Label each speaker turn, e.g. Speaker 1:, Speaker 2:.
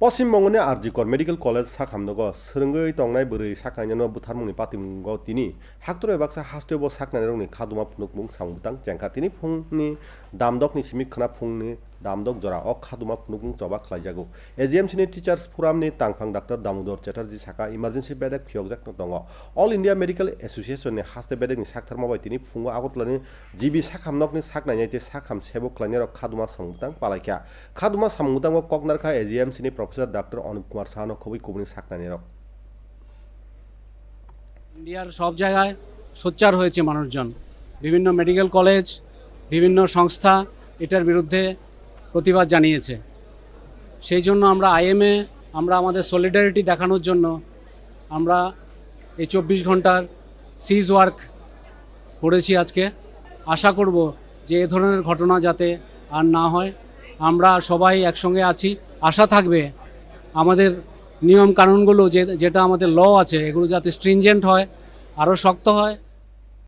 Speaker 1: পশ্চিমবঙ্গনি RG Kar medical college সাখামদগ সরঙ্গই তংনাই বরই সাকাইনো বুথারমুংনি পাতিমুঙ্গ তিনি হাক্তর এবাক্সা হাস্টেব সাকনানি খাদুমা খাদুমা ফুনুকমুং সামুতাং চেংখা তিনি ফুংনি দামদকনি সিমিক খানা ফুংনি दामदक जरा अ खादुमा फुनुकमुं चबा खलायजागौ एजिएमसिनि टिचार्स फोरामनि तांफां डाक्टर दामोदर चेटार्जी साखा इमार्जेन्सि बेदेक फियकजाक दङ अल इन्डिया मेडिकल एसोसिएशननि हास्टे बेदेकनि साखथार माबाय तिनि फुङो आगरतलानि जिबि साखामनकनि साखनायनायते साखाम सेबो खलायनाय खादुमा सामुतां पालायख्या खादुमा सामुतां ककनारखा एजिएमसिनि प्रफेसर डाक्टर অনুপ কুমার সাহানো খুবই কুবনি সাকনানি রক
Speaker 2: ইন্ডিয়ার সব জায়গায় সোচ্চার হয়েছে মানুষজন বিভিন্ন মেডিকেল কলেজ বিভিন্ন সংস্থা এটার বিরুদ্ধে প্রতিবাদ জানিয়েছে। সেই জন্য আমরা আইএমএ, আমরা আমাদের সলিডারিটি দেখানোর জন্য আমরা এই চব্বিশ ঘণ্টার সিজ ওয়ার্ক করেছি আজকে। আশা করব যে এ ধরনের ঘটনা যাতে আর না হয়। আমরা সবাই একসঙ্গে আছি। আশা থাকবে আমাদের নিয়ম কানুনগুলো যে, যেটা আমাদের ল আছে, এগুলো যাতে স্ট্রিনজেন্ট হয়, আরও শক্ত হয়।